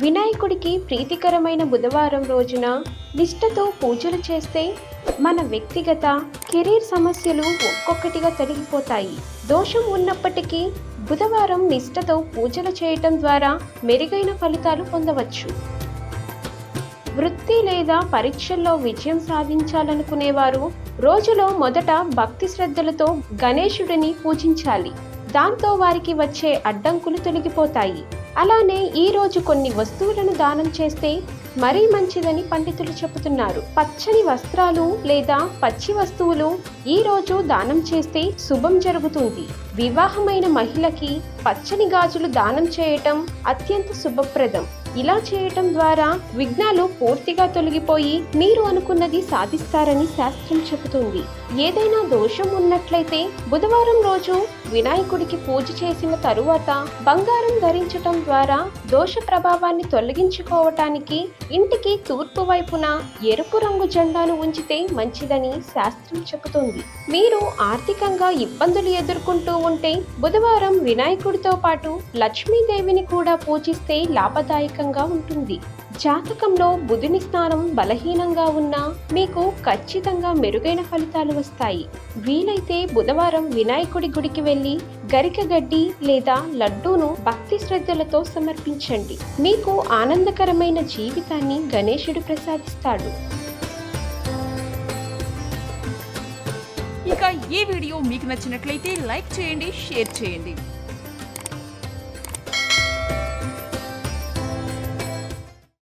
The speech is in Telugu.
వినాయకుడికి ప్రీతికరమైన బుధవారం రోజున నిష్ఠతో పూజలు చేస్తే మన వ్యక్తిగత కెరీర్ సమస్యలు ఒక్కొక్కటిగా తొలగిపోతాయి. దోషం ఉన్నప్పటికీ బుధవారం నిష్ఠతో పూజలు చేయటం ద్వారా మెరుగైన ఫలితాలు పొందవచ్చు. వృత్తి లేదా పరీక్షల్లో విజయం సాధించాలనుకునేవారు రోజులో మొదట భక్తి శ్రద్ధలతో గణేశుడిని పూజించాలి. దాంతో వారికి వచ్చే అడ్డంకులు తొలగిపోతాయి. అలానే ఈ రోజు కొన్ని వస్తువులను దానం చేస్తే మరీ మంచిదని పండితులు చెబుతున్నారు. పచ్చని వస్త్రాలు లేదా పచ్చి వస్తువులు ఈ రోజు దానం చేస్తే శుభం జరుగుతుంది. వివాహమైన మహిళకి పచ్చని గాజులు దానం చేయటం అత్యంత శుభప్రదం. ఇలా చేయటం ద్వారా విఘ్నాలు పూర్తిగా తొలగిపోయి మీరు అనుకున్నది సాధిస్తారని శాస్త్రం చెబుతుంది. ఏదైనా దోషం ఉన్నట్లయితే బుధవారం రోజు వినాయకుడికి పూజ చేసిన తరువాత బంగారం ధరించటం ద్వారా దోష ప్రభావాన్ని తొలగించుకోవటానికి ఇంటికి తూర్పు వైపున ఎరుపు రంగు జెండాను ఉంచితే మంచిదని శాస్త్రం చెబుతుంది. మీరు ఆర్థికంగా ఇబ్బందులు ఎదుర్కొంటూ ఉంటే బుధవారం వినాయకుడు దేవుడితో పాటు లక్ష్మీదేవిని కూడా పూజిస్తే లాభదాయకంగా ఉంటుంది. జాతకంలో బుధుని స్నానం బలహీనంగా ఉన్నా మీకు ఖచ్చితంగా మెరుగైన ఫలితాలు వస్తాయి. వీలైతే బుధవారం వినాయకుడి గుడికి వెళ్ళి గరిక గడ్డి లేదా లడ్డూను భక్తి శ్రద్ధలతో సమర్పించండి. మీకు ఆనందకరమైన జీవితాన్ని గణేశుడు ప్రసాదిస్తాడు. ఇక ఈ వీడియో మీకు నచ్చినట్లయితే లైక్ చేయండి షేర్ చేయండి.